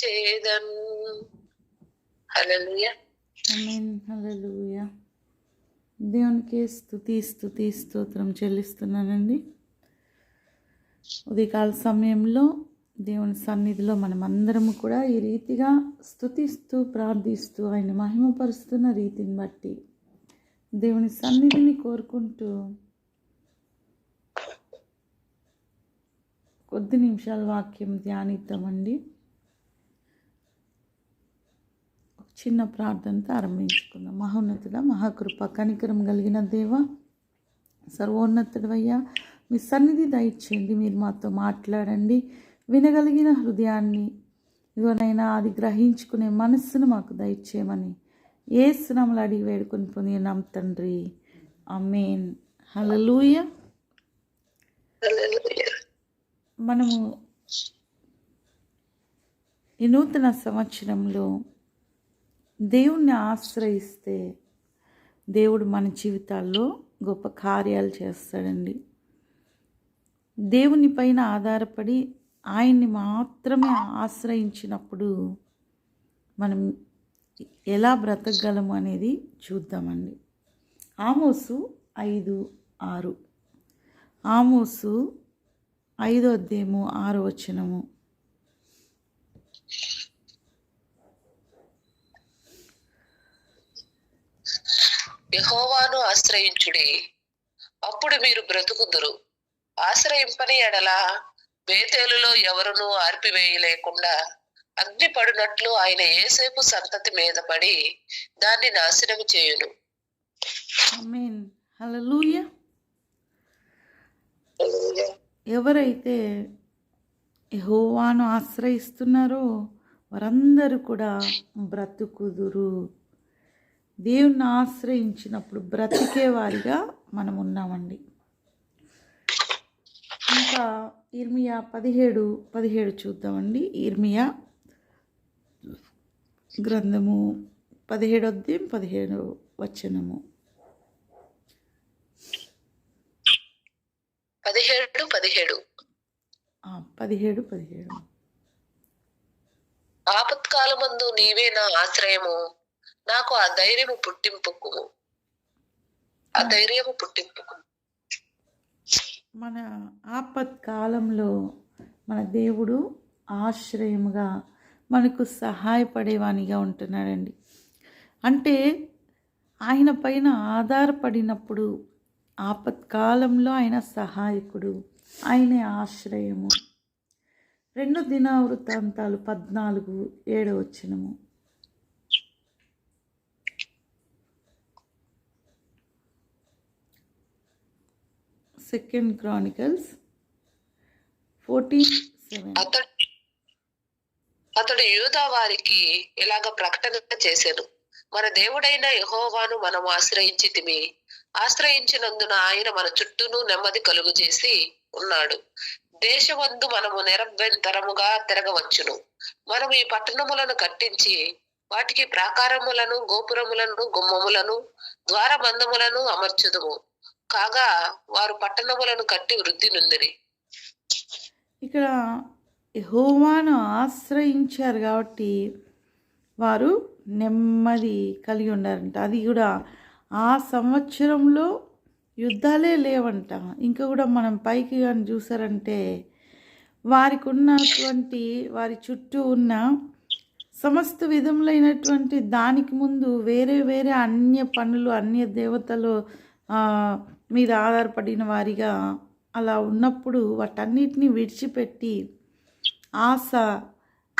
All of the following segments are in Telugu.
చేదన్ హలలుయ ఆమేన్ దేవునికి స్థుతి స్థుతి స్తోత్రం చెల్లిస్తున్నానండి ఉదయకాల సమయంలో దేవుని సన్నిధిలో మనం అందరము కూడా ఈ రీతిగా స్థుతిస్తూ ప్రార్థిస్తూ ఆయన మహిమపరుస్తున్న రీతిని బట్టి దేవుని సన్నిధిని కోరుకుంటూ కొద్ది నిమిషాల వాక్యం ధ్యానిద్దామండి ఒక చిన్న ప్రార్థనతో ఆరంభించుకుందాం. మహోన్నతుడ మహాకృప కనికరం కలిగిన దేవ సర్వోన్నతుడవయ్యా మీ సన్నిధి దయచేయండి మీరు మాతో మాట్లాడండి వినగలిగిన హృదయాన్ని ఇదిగోనైనా అది గ్రహించుకునే మనస్సును మాకు దయచేయమని ఏ స్నామలు అడిగి వేడుకొని పొంది ఉన్నాం తండ్రి అమేన్ హలలుయ మనము ఈ నూతన సంవత్సరంలో దేవుణ్ణి ఆశ్రయిస్తే దేవుడు మన జీవితాల్లో గొప్ప కార్యాలు చేస్తాడండి. దేవుని పైన ఆధారపడి ఆయన్ని మాత్రమే ఆశ్రయించినప్పుడు మనం ఎలా బ్రతకగలము అనేది చూద్దామండి. ఆమోసు ఐదు ఆరు. ఆమోసు ఐదో అధ్యాయము ఆరో వచనము. యెహోవాను ఆశ్రయించుడి. అప్పుడు మీరు బ్రతుకుదురు. ఆశ్రయింపని ఎడల బేతేలులో ఎవరునూ ఆర్పివేయలేకుండా అగ్ని పడినట్లు ఆయన ఏసేపు సంతతి మీద పడి దాన్ని నాశనం చేయును. ఆమేన్. హల్లెలూయ. ఎవరైతే యెహోవాను ఆశ్రయిస్తున్నారో వారందరూ కూడా బ్రతుకుదురు. దేవుణ్ణి ఆశ్రయించినప్పుడు బ్రతికే వారిగా మనం ఉన్నామండి. ఇంకా ఇర్మియా పదిహేడు పదిహేడు చూద్దామండి. ఇర్మియా గ్రంథము పదిహేడు అధ్యాయం పదిహేడు వచనము. పదిహేడు పదిహేడు. పదిహేడు పదిహేడు. ఆపత్కాలమందు నీవే నా ఆశ్రయము. నాకు ఆ ధైర్యము పుట్టింపుకు. ఆ ధైర్యము పుట్టింపుకు. మన ఆపత్కాలంలో మన దేవుడు ఆశ్రయముగా మనకు సహాయపడేవానిగా ఉంటున్నాడండి. అంటే ఆయన పైన ఆధారపడినప్పుడు ఆపత్కాలంలో ఆయన సహాయకుడు ఆయనే ఆశ్రయము. రెండు దినావృత్తాంతాలు పద్నాలుగు ఏడో సెకండ్ క్రానికల్స్ ఫోర్టీన్ సెవెన్ అతడు యూదా వారికి ఇలాగ ప్రకటన చేశాను. మన దేవుడైన యహోవాను మనం ఆశ్రయించి తిమి ఆశ్రయించినందున ఆయన మన చుట్టూను నెమ్మది కలుగు చేసి ఉన్నాడు. దేశమందు మనము నిరభ్యంతరముగా తిరగవచ్చును. మనం ఈ పట్టణములను కట్టించి వాటికి ప్రాకారములను గోపురములను గుమ్మములను ద్వారబంధములను అమర్చుదుము. కాగా వారు పట్టణములను కట్టి వృద్ధి నుందిరి ఇక్కడ హోమాను ఆశ్రయించారు కాబట్టి వారు నెమ్మది కలిగి ఉన్నారంట అది కూడా ఆ సంవత్సరంలో యుద్ధాలే లేవంట. ఇంకా కూడా మనం పైకి కానీ చూసారంటే వారికి ఉన్నటువంటి వారి చుట్టూ ఉన్న సమస్త విధములైనటువంటి దానికి ముందు వేరే వేరే అన్య పనులు అన్య దేవతలు మీద ఆధారపడిన వారిగా అలా ఉన్నప్పుడు వాటన్నిటిని విడిచిపెట్టి ఆశ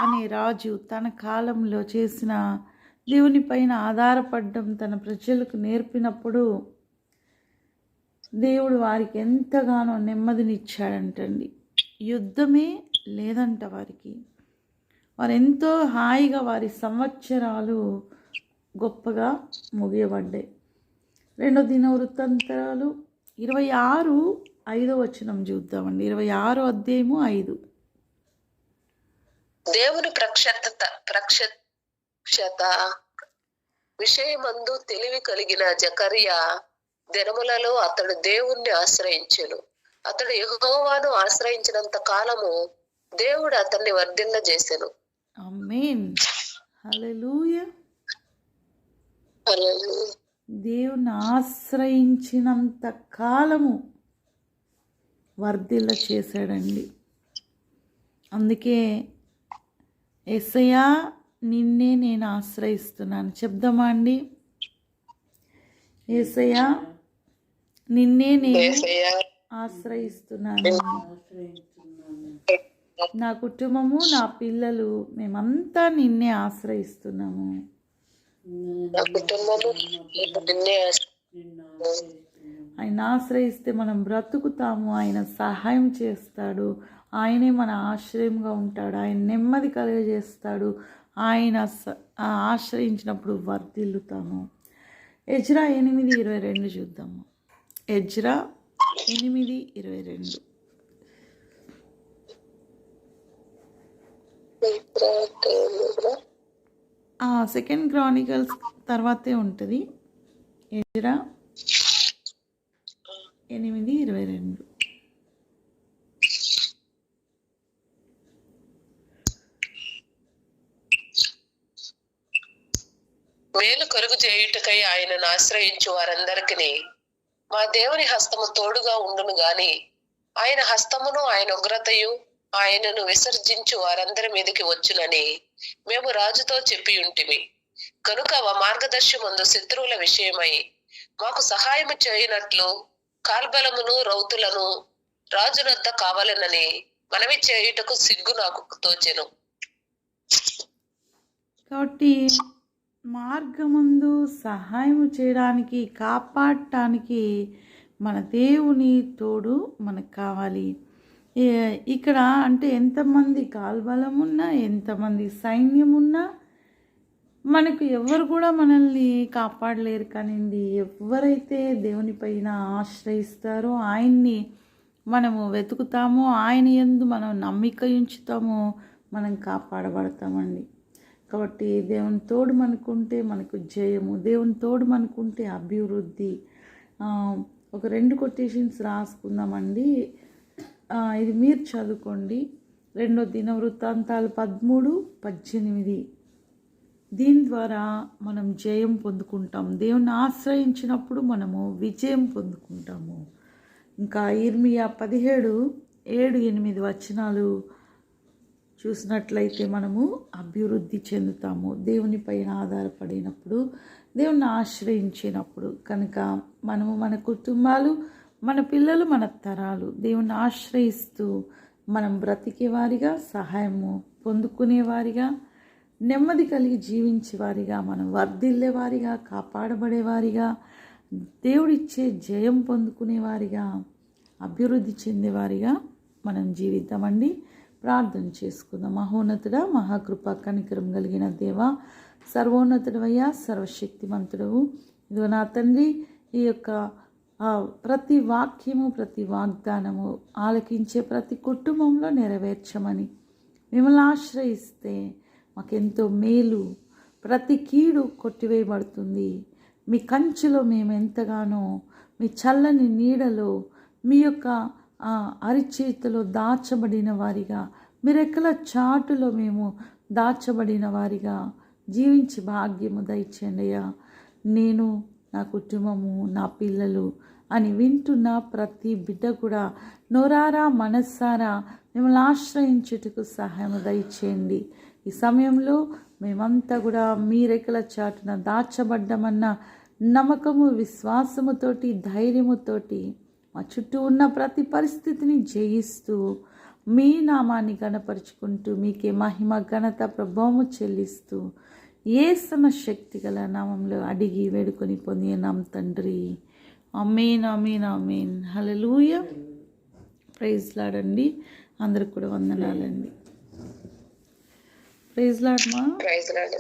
అనే రాజు తన కాలంలో చేసిన దేవునిపైన ఆధారపడడం తన ప్రజలకు నేర్పినప్పుడు దేవుడు వారికి ఎంతగానో నెమ్మదినిచ్చాడంటండి. యుద్ధమే లేదంట వారికి. వారు ఎంతో హాయిగా వారి సంవత్సరాలు గొప్పగా ముగియబడ్డాయి. రెండో దిన వృత్తాంతరాలు ఇరవై ఆరు ఐదో వచనం చూద్దామండి. ఇరవై ఆరో అధ్యాయము ఐదు. దేవుని ప్రక్షత ప్రక్షత విషయమందు తెలివి కలిగిన జకరియా దినములలో అతడు దేవుణ్ణి ఆశ్రయించెను. అతడు యెహోవాను ఆశ్రయించినంత కాలము దేవుడు అతన్ని వర్ధిల్ల చేసెను ఆమేన్ ఆమెన్. హల్లెలూయ. హల్లెలూయా. దేవుని ఆశ్రయించినంత కాలము వర్ధిల్ల చేశాడండి. అందుకే ఎస్ఐయా నిన్నే నేను ఆశ్రయిస్తున్నాను. చెప్దామా అండి? ఏసయ్యా నిన్నే నేను ఆశ్రయిస్తున్నాను. నా కుటుంబము నా పిల్లలు మేమంతా నిన్నే ఆశ్రయిస్తున్నాము. నా కుటుంబము నిన్నే ఆయన ఆశ్రయిస్తే మనం బ్రతుకుతాము. ఆయన సహాయం చేస్తాడు. ఆయనే మన ఆశ్రయంగా ఉంటాడు. ఆయన నెమ్మది కలుగజేస్తాడు. ఆయన ఆశ్రయించినప్పుడు వర్ధిల్లుతాము. ఎజ్రా ఎనిమిది ఇరవై రెండు చూద్దాము. ఎజ్రా ఎనిమిది ఇరవై రెండు. సెకండ్ క్రానికల్స్ తర్వాతే ఉంటుంది. ఎజరా ఎనిమిది ఇరవై రెండు. మేలు కొరకు చేయుటకై ఆయనను ఆశ్రయించు వారందరికీ మా దేవుని హస్తము తోడుగా ఉండును గాని ఆయన హస్తమును ఆయన ఉగ్రతయు ఆయనను విసర్జించు వారందరి మీదకి వచ్చునని మేము రాజుతో చెప్పి ఉంటిమి. కనుక మార్గదర్శి ముందు శత్రువుల విషయమై మాకు సహాయము చేయనట్లు కాల్బలమును రౌతులను రాజునద్ద కావాలనని మనవి చేయుటకు సిగ్గు నాకు తోచెను. కాబట్టి మార్గముందు సహాయం చేయడానికి కాపాడటానికి మన దేవుని తోడు మనకు కావాలి. ఇక్కడ అంటే ఎంతమంది కాల్బలం ఉన్నా ఎంతమంది సైన్యం ఉన్నా మనకు ఎవరు కూడా మనల్ని కాపాడలేరు కానివ్వండి. ఎవరైతే దేవుని పైన ఆశ్రయిస్తారో ఆయన్ని మనము వెతుకుతామో ఆయన యందు మనం నమ్మిక ఉంచుతామో మనం కాపాడబడతామండి. కాబట్టి దేవుని తోడు మనకుంటే మనకు జయము దేవుని తోడు మనకుంటే అభివృద్ధి. ఒక రెండు కొటేషన్స్ రాసుకుందామండి. ఇది మీరు చదువుకోండి. రెండో దిన వృత్తాంతాలు పదమూడు పద్దెనిమిది. దీని ద్వారా మనం జయం పొందుకుంటాం. దేవుని ఆశ్రయించినప్పుడు మనము విజయం పొందుకుంటాము. ఇంకా ఇర్మియా పదిహేడు ఏడు ఎనిమిది వచనాలు చూసినట్లయితే మనము అభివృద్ధి చెందుతాము. దేవునిపైన ఆధారపడినప్పుడు దేవుని ఆశ్రయించినప్పుడు. కనుక మనము మన కుటుంబాలు మన పిల్లలు మన తరాలు. దేవుని ఆశ్రయిస్తూ మనం బ్రతికేవారిగా సహాయము పొందుకునేవారిగా నెమ్మది కలిగి జీవించేవారిగా మనం వర్ధిల్లేవారిగా కాపాడబడేవారిగా దేవుడిచ్చే జయం పొందుకునేవారిగా అభివృద్ధి చెందేవారిగా మనం జీవిద్దామండి. ప్రార్థన చేసుకుందాం. మహోన్నతుడ మహాకృప కనికరం కలిగిన దేవ సర్వోన్నతుడవయ్యా సర్వశక్తిమంతుడవు. ఇదిగో నా తండ్రి ఈ యొక్క ప్రతి వాక్యము ప్రతి వాగ్దానము ఆలకించే ప్రతి కుటుంబంలో నెరవేర్చమని మిమ్మల్ని ఆశ్రయిస్తే మాకెంతో మేలు. ప్రతి కీడు కొట్టివేయబడుతుంది. మీ కంచెలో మేము ఎంతగానో మీ చల్లని నీడలో మీ యొక్క అరిచేతిలో దాచబడిన వారిగా మీరెక్కల చాటులో మేము దాచబడిన వారిగా జీవించి భాగ్యము దయచేయండియా నేను నా కుటుంబము నా పిల్లలు అని వింటున్న ప్రతి బిడ్డ కూడా నోరారా మనస్సారా మిమ్మల్ని ఆశ్రయించుటకు సహాయం దయచేయండి. ఈ సమయంలో మేమంతా కూడా మీ రెక్కల చాటున దాచబడ్డమన్న నమ్మకము విశ్వాసముతోటి ధైర్యముతోటి మా చుట్టూ ఉన్న ప్రతి పరిస్థితిని జయిస్తూ మీ నామాన్ని గణపరుచుకుంటూ మీకే మహిమ ఘనత ప్రభావము చెల్లిస్తూ ఏసన శక్తి గల నామంలో అడిగి వేడుకొని పొందినాం తండ్రి. అమేన్ అమేన్ అమేన్ హలలుయ ప్రైజ్ లాడండి అందరికి కూడా వందనాలండి. Praise లాడమా praise lord